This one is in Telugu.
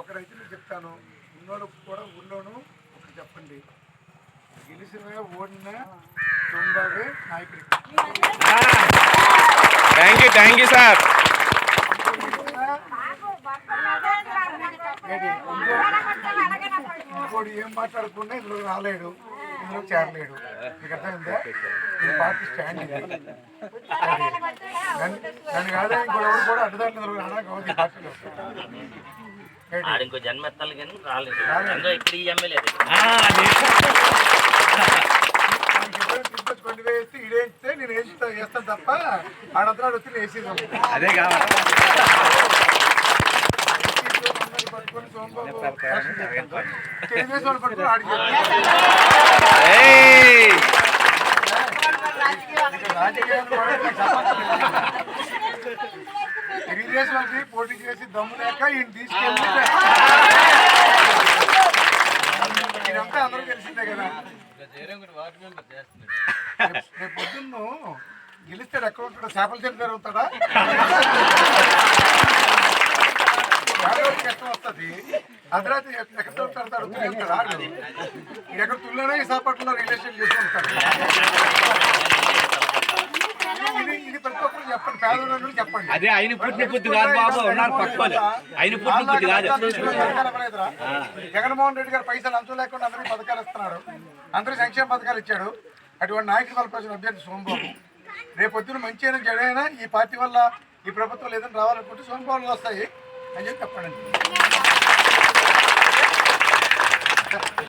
ఒకరైతే నేను చెప్తాను. ఉన్నోడు కూడా ఊళ్ళోను ఒకటి చెప్పండి. గెలిచిన ఓడిన తొంభై నాయకుడికి thank you thank you sir ఇంకోటి ఏం మాట్లాడకుండా ఇందులో రాలేడు. ఇందులో చేరలేడు. మీకు అర్థమైందా? ఈ పార్టీ స్టాండ్ ఇది దాన్ని ఎవరు కూడా అడ్డదారులు ఇందులో రావడానికి అవ్వదు ఈ పార్టీలో? ఆడు ఇంకో జన్మ ఎత్తాలి కానీ రాలేదు. అందులో ఇక్కడ ఈ ఎమ్మెల్యే అదే. కావాలి. ఆడికి! రాజకీయాలు తెలుగుదేశం వాళ్ళకి పోటీ చేసి దమ్ము లేక ఈయన తీసుకెళ్ళి ఈయనంతా అందరూ తెలిసిందే కదా. రేపు- పొద్దున్న గెలిస్తాడు ఎక్కడ ఉంటాడు చేపల చెట్టు దగ్గర ఉంటాడా? కష్టం వస్తుంది. అర్ధరాత్రి ఎక్కడ ఉంటాడు ఎక్కడ తుల్లోనే సాపట్లో రిలేషన్ చేసుకుంటాడు. ఉంటాడు చెప్పండి అదే ఆయన పుట్టిన బుద్ధి కాదు బాబు ఉన్నారు పక్కన ఆయన పుట్టిన బుద్ధి కాదు. జగన్మోహన్ రెడ్డి గారు పైసలు అంచు లేకుండా అందరికీ పథకాలు ఇస్తున్నాడు అందరూ సంక్షేమ పథకాలు ఇచ్చాడు. అటువంటి నాయకుడు వాళ్ళ ప్రజలు అభ్యర్థి సోమబాబు. రేపొద్దున మంచి అయినా ఈ పార్టీ వల్ల ఈ ప్రభుత్వం ఏదైనా రావాలనుకుంటే సోమబాబులు వస్తాయి అని చెప్పి చెప్పండి.